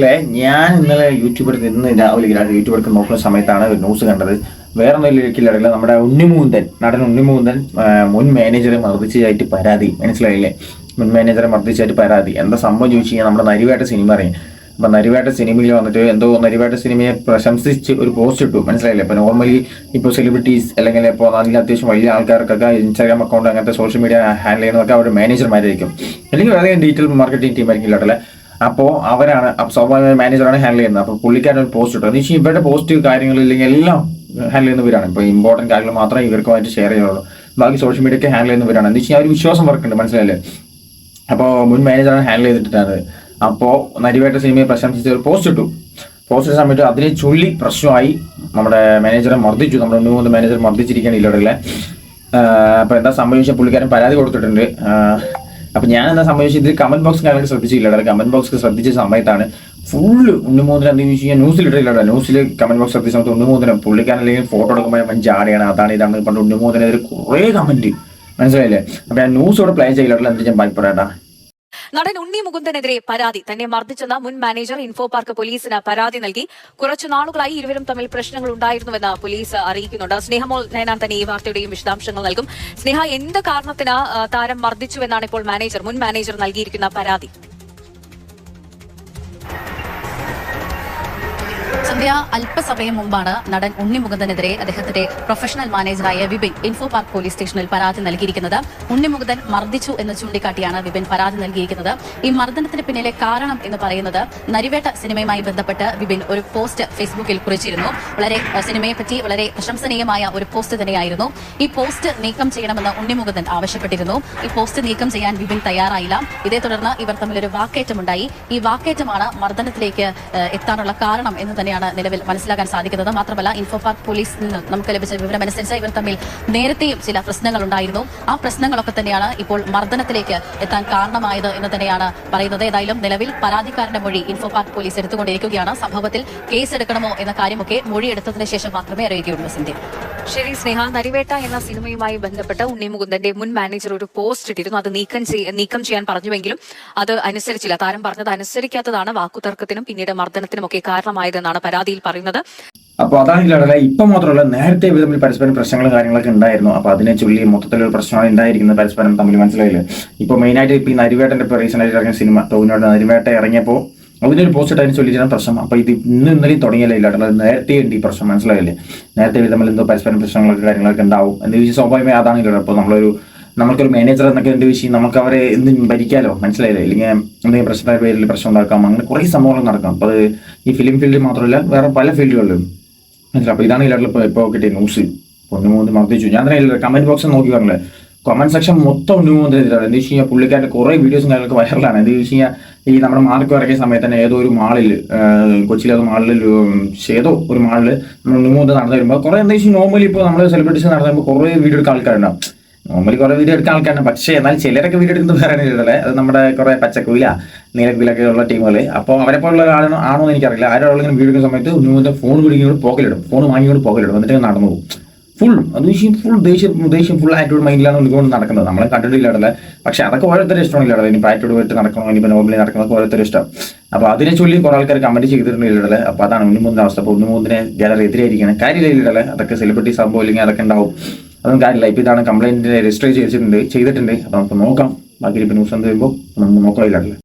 ഇല്ലേ ഞാൻ ഇന്നലെ യൂട്യൂബിൽ ഇന്ന് രാവിലെ യൂട്യൂബ് എടുത്ത് നോക്കുന്ന സമയത്താണ് ഒരു ന്യൂസ് കണ്ടത്. വേറെ ഒന്നും നമ്മുടെ ഉണ്ണിമൂന്തൻ നടൻ ഉണ്ണിമൂന്തൻ മുൻ മാനേജറെ മർദ്ദിച്ചതായിട്ട് പരാതി. മനസ്സിലായില്ലേ? മുൻ മാനേജറെ മർദ്ദിച്ചതായിട്ട് പരാതി. എന്താ സംഭവം ചോദിച്ചു കഴിഞ്ഞാൽ നമ്മുടെ നരിവേട്ട സിനിമ അറിയാം അപ്പൊ നരിവേട്ട സിനിമയിൽ വന്നിട്ട് എന്തോ നരിവേട്ട സിനിമയെ പ്രശംസിച്ച് ഒരു പോസ്റ്റ് ഇട്ടു. മനസ്സിലായില്ലേ? ഇപ്പൊ നോർമലി ഇപ്പോൾ സെലിബ്രിറ്റീസ് അല്ലെങ്കിൽ ഇപ്പോൾ നല്ല അത്യാവശ്യം വലിയ ആൾക്കാർക്കൊക്കെ ഇൻസ്റ്റാഗ്രാം അക്കൗണ്ട് അങ്ങനത്തെ സോഷ്യൽ മീഡിയ ഹാൻഡിൽ ചെയ്യുന്നതൊക്കെ അവരുടെ മാനേജർമാരായിരിക്കും അല്ലെങ്കിൽ വളരെ ഡീറ്റെയിൽ മാർക്കറ്റിംഗ് ടീം ആയിരിക്കും ഇല്ലാട്ടല്ലേ അപ്പോൾ അവരാണ് സ്വാഭാവിക മാനേജറാണ് ഹാൻഡിൽ ചെയ്യുന്നത്. അപ്പോൾ പുള്ളിക്കാരൻ ഒരു പോസ്റ്റ് ഇട്ടു. എന്ന് വെച്ചാൽ ഇവരുടെ പോസ്റ്റ് കാര്യങ്ങൾ ഇല്ലെങ്കിൽ എല്ലാം ഹാൻഡിൽ ചെയ്യുന്നവരാണ് ഇപ്പോൾ ഇമ്പോർട്ടന്റ് കാര്യങ്ങൾ മാത്രമേ ഇവർക്കുമായിട്ട് ഷെയർ ചെയ്യുള്ളൂ ബാക്കി സോഷ്യൽ മീഡിയ ഒക്കെ ഹാൻഡിൽ ചെയ്യുന്നവരാണ് എന്ന് വെച്ചാൽ ഒരു വിശ്വാസം വർക്കുണ്ട് മനസ്സിലായില്ലേ? അപ്പോൾ മുൻ മാനേജറാണ് ഹാൻഡിൽ ചെയ്തിട്ടാണ് അപ്പോൾ നരിവേട്ട സിനിമയെ പ്രശംസിച്ച് ഒരു പോസ്റ്റ് ഇട്ടു. പോസ്റ്റ് സമയത്ത് അതിനെ ചൊല്ലി പ്രശ്നമായി നമ്മുടെ മാനേജറെ മർദ്ദിച്ചു. നമ്മുടെ മൂന്ന് മാനേജർ മർദ്ദിച്ചിരിക്കുകയാണ് ഇല്ലടല്ലേ അപ്പോൾ എന്താ സംഭവിച്ച പുള്ളിക്കാരൻ പരാതി കൊടുത്തിട്ടുണ്ട്. അപ്പോൾ ഞാൻ എന്താ സംഭവിച്ചത് ഇതിൽ കമന്റ് ബോക്സ് കാര്യങ്ങൾ ശ്രദ്ധിച്ചില്ല കമന്റ് ബോക്സ് ശ്രദ്ധിച്ച സമയത്താണ് ഫുള്ള് ഉണ്ണിമൂന്നിന് എന്താ ചോദിച്ചു കഴിഞ്ഞാൽ ന്യൂസിൽ ഇട്ടില്ല ന്യൂസിൽ കമന്റ് ബോക്സ് ശ്രദ്ധിച്ച സമയത്ത് ഉണ്ണിമൂന്നിന് പുള്ളിക്കാരൻ അല്ലെങ്കിൽ ഫോട്ടോ എടുക്കുമ്പോൾ അവൻ ചാടിയാണ്. അതാണ് ഇതാണ് പണ്ട് ഉണ്ണിമൂന്നിനെതിരെ കുറേ കമന്റ് മനസ്സിലായില്ലേ? അപ്പോൾ ഞാൻ ന്യൂസ് ഇവിടെ പ്ലേ ചെയ്യില്ല എന്താ ഞാൻ ഭയപ്പെടേണ്ട നടൻ ഉണ്ണി മുകുന്ദനെതിരെ പരാതി. തന്നെ മർദ്ദിച്ചെന്ന മുൻ മാനേജർ ഇൻഫോ പാർക്ക് പോലീസിന് പരാതി നൽകി. കുറച്ചു നാളുകളായി ഇരുവരും തമ്മിൽ പ്രശ്നങ്ങൾ ഉണ്ടായിരുന്നുവെന്ന് പോലീസ് അറിയിക്കുന്നുണ്ട്. സ്നേഹമോൾ നയനാൻ തന്നെ ഈ വാർത്തയുടെയും വിശദാംശങ്ങൾ നൽകും. സ്നേഹ എന്ത് കാരണത്തിന് താരം മർദ്ദിച്ചുവെന്നാണ് ഇപ്പോൾ മാനേജർ മുൻ മാനേജർ നൽകിയിരിക്കുന്ന പരാതി? സന്ധ്യ അല്പസമയം മുമ്പാണ് നടൻ ഉണ്ണി മുകുന്ദനെതിരെ അദ്ദേഹത്തിന്റെ പ്രൊഫഷണൽ മാനേജറായ വിപിൻ ഇൻഫോ പാർക്ക് പോലീസ് സ്റ്റേഷനിൽ പരാതി നൽകിയിരിക്കുന്നത്. ഉണ്ണി മുകുന്ദൻ മർദ്ദിച്ചു എന്ന് ചൂണ്ടിക്കാട്ടിയാണ് വിപിൻ പരാതി നൽകിയിരിക്കുന്നത്. ഈ മർദ്ദനത്തിന് പിന്നിലെ കാരണം എന്ന് പറയുന്നത് നരിവേട്ട സിനിമയുമായി ബന്ധപ്പെട്ട് വിപിൻ ഒരു പോസ്റ്റ് ഫേസ്ബുക്കിൽ കുറിച്ചിരുന്നു. വളരെ സിനിമയെപ്പറ്റി വളരെ പ്രശംസനീയമായ ഒരു പോസ്റ്റ് തന്നെയായിരുന്നു. ഈ പോസ്റ്റ് നീക്കം ചെയ്യണമെന്ന് ഉണ്ണി മുകുന്ദൻ ആവശ്യപ്പെട്ടിരുന്നു. ഈ പോസ്റ്റ് നീക്കം ചെയ്യാൻ വിപിൻ തയ്യാറായില്ല. ഇതേ തുടർന്ന് ഇവർ തമ്മിൽ ഒരു വാക്കേറ്റമുണ്ടായി. ഈ വാക്കേറ്റമാണ് മർദ്ദനത്തിലേക്ക് എത്താനുള്ള കാരണം എന്ന് തന്നെയാണ് നിലവിൽ മനസ്സിലാക്കാൻ സാധിക്കുന്നത്. മാത്രമല്ല ഇൻഫോപാർക്ക് പോലീസിൽ നിന്ന് നമുക്ക് ലഭിച്ച വിവരമനുസരിച്ച് ഇവർ തമ്മിൽ നേരത്തെയും ചില പ്രശ്നങ്ങൾ ഉണ്ടായിരുന്നു ആ പ്രശ്നങ്ങളൊക്കെ തന്നെയാണ് ഇപ്പോൾ മർദ്ദനത്തിലേക്ക് എത്താൻ കാരണമായത് എന്ന് തന്നെയാണ് പറയുന്നത്. ഏതായാലും നിലവിൽ പരാതിക്കാരന്റെ മൊഴി ഇൻഫോപാർക്ക് പോലീസ് എടുത്തുകൊണ്ടിരിക്കുകയാണ്. സംഭവത്തിൽ കേസ് എടുക്കണമോ എന്ന കാര്യമൊക്കെ മൊഴി എടുത്തതിന് ശേഷം മാത്രമേ അറിയുകയുള്ളൂ സിന്ധ്യ ശരി സ്നേഹ. നരിവേട്ട എന്ന സിനിമയുമായി ബന്ധപ്പെട്ട് ഉണ്ണി മുകുന്ദന്റെ മുൻ മാനേജർ ഒരു പോസ്റ്റ് ഇട്ടിരുന്നു. അത് നീക്കം നീക്കം ചെയ്യാൻ പറഞ്ഞുവെങ്കിലും അത് അനുസരിച്ചില്ല. താരം പറഞ്ഞത് അനുസരിക്കാത്തതാണ് വാക്കുതർക്കത്തിനും പിന്നീട് മർദ്ദനത്തിനും ഒക്കെ കാരണമായതെന്നാണ് പരാതിയിൽ പറയുന്നത്. അപ്പൊ അതാണ് ഇല്ലാടല്ല ഇപ്പൊ മാത്രമല്ല നേരത്തെ ഇവർ തമ്മിൽ പരസ്പരം പ്രശ്നങ്ങളും കാര്യങ്ങളൊക്കെ ഉണ്ടായിരുന്നു. അപ്പൊ അതിനെ ചൊല്ലി മൊത്തത്തിലൊരു പ്രശ്നമാണ് ഉണ്ടായിരിക്കുന്നത് പരസ്പരം തമ്മിൽ. മനസ്സിലായില്ല? ഇപ്പൊ മെയിനായിട്ട് ഇപ്പൊ ഈ നരിവേട്ടന്റെ ഇപ്പൊ റീസെന്റ് ആയിട്ട് ഇറങ്ങിയ സിനിമ ടോവിനോട് നരിവേട്ട ഇറങ്ങിയപ്പോ അതിനൊരു പോസ്റ്റ് അതിന് ചൊല്ലിയിട്ടാണ് പ്രശ്നം. അപ്പൊ ഇത് ഇന്ന് ഇന്നലെയും തുടങ്ങിയല്ലേ ഇല്ലാടല്ല നേരത്തെ ഉണ്ട് ഈ പ്രശ്നം മനസ്സിലായില്ലേ? നേരത്തെ ഇവർ തമ്മിൽ എന്തോ പരസ്പരം പ്രശ്നങ്ങളൊക്കെ കാര്യങ്ങളൊക്കെ ഉണ്ടാവും. എന്ന് ചോദിച്ചാൽ സ്വാഭാവികമായി അതാണ് ഇല്ലല്ലോ അപ്പൊ നമ്മളൊരു നമുക്കൊരു മാനേജർ എന്നൊക്കെ എന്ത് വിഷയം നമുക്ക് അവരെ എന്തും ഭരിക്കാലോ? മനസ്സിലായില്ലേ? ഇല്ലെങ്കിൽ എന്തെങ്കിലും പ്രശ്നമായ പേരിൽ പ്രശ്നം ഉണ്ടാക്കാം. അങ്ങനെ കുറേ സംഭവങ്ങൾ നടക്കാം. അപ്പോൾ അത് ഈ ഫിലിം ഫീൽഡിൽ മാത്രമല്ല വേറെ പല ഫീൽഡുകളിലും മനസ്സിലായി? അപ്പോൾ ഇതാണ് ഇല്ലാട്ടുള്ള ഇപ്പോൾ ഇപ്പോൾ കിട്ടിയ ന്യൂസ് ഉണ്ണിമൂന്ന് മർദ്ദിച്ചു. ഞാൻ തന്നെ കമന്റ് ബോക്സിൽ നോക്കി പറഞ്ഞില്ലേ? കമന്റ് സെക്ഷൻ മൊത്തം ഉണ്ണിമൂന്നെതിരാണ് എന്താ വെച്ച് കഴിഞ്ഞാൽ പുള്ളിക്കാരുടെ കുറെ വീഡിയോസും കാര്യങ്ങളൊക്കെ വൈറലാണ് എന്താ വെച്ച് കഴിഞ്ഞാൽ ഈ നമ്മുടെ മാർക്ക് ഇറക്കിയ സമയത്ത് തന്നെ ഏതോ ഒരു മാളിൽ കൊച്ചിയിലെ മാളിൽ ഏതോ ഒരു മാളിൽ നമ്മൾ ഉണ്ണിമൂന്ന് നടന്നു വരുമ്പോൾ കുറെ എന്താ വെച്ചാൽ നോർമലി ഇപ്പോൾ നമ്മൾ സെലിബ്രിറ്റീസ് നടന്നു വരുമ്പോൾ കുറേ വീഡിയോ എടുക്കാൻ ആൾക്കാരുണ്ടാവും. നോർമലി കുറെ വീഡിയോ എടുക്കാൻ ആൾക്കാരുണ്ട് പക്ഷേ എന്നാൽ ചിലരൊക്കെ വീഡിയോ എടുക്കുന്നത് വേറെ ഇല്ലല്ലേ അത് നമ്മുടെ കുറെ പച്ചക്കുയില നീലക്കുയിലൊക്കെ ഉള്ള ടീമുകൾ അപ്പോൾ അവരെ പോലുള്ള ആളാണോ ആണോ എന്ന് എനിക്കറിയില്ല ആരോടെങ്കിലും വീഡിയോ എടുക്കുന്ന സമയത്ത് ഉണ്ണിമൂന്ന് ഫോൺ പിടിക്കുന്നത് പോക്കലിടും ഫോൺ വാങ്ങിക്കൊണ്ട് പോക്കലിടും എന്നിട്ട് നടന്നു പോകും. ഫുൾ അത് വിഷയം ഫുൾ ദേഷ്യം ദേഷ്യം ഫുൾ ആറ്റിറ്റ്യൂഡ് മൈൻഡിലാണ് ഉള്ളിക്കൊണ്ട് നടക്കുന്നത്. നമ്മളെ കണ്ടിട്ടില്ലാടല്ലേ? പക്ഷെ അതൊക്കെ ഓരോരുത്തരും ഇഷ്ടമാണില്ലാടല്ലേ ഇനി ആറ്റിറ്റ്യൂഡ് പോയിട്ട് നടക്കണോ? ഇനിയിപ്പോൾ നോർമലി നടക്കുന്നതൊക്കെ ഓരോരുത്തരും ഇഷ്ടം. അപ്പോൾ അതിനെ ചൊല്ലി കുറെ ആൾക്കാർ കമന്റ് ചെയ്തിട്ടുണ്ടല്ലേ അപ്പോൾ അതാണ് ഉണ്ണിമൂന്നിന്റെ അവസ്ഥ. അപ്പോൾ ഉണ്ണിമൂന്നിനെ ഗാലറി എതിരായിരിക്കണം. കാര്യമില്ലല്ലേ അതൊക്കെ സെലിബ്രിറ്റി സംഭവം ഇല്ലെങ്കിൽ അതൊക്കെ ഉണ്ടാവും. അതൊന്നും കാര്യമില്ല. ഇപ്പോൾ ഇതാണ് കംപ്ലൈന്റ് രജിസ്റ്റർ ചെയ്തിട്ടുണ്ട് ചെയ്തിട്ടുണ്ട്. അപ്പോൾ നമുക്ക് നോക്കാം. ബാക്കി ഇപ്പോൾ ന്യൂസ് എന്ത് വരുമ്പോൾ നമുക്ക് നോക്കാം ഇല്ലാടല്ലേ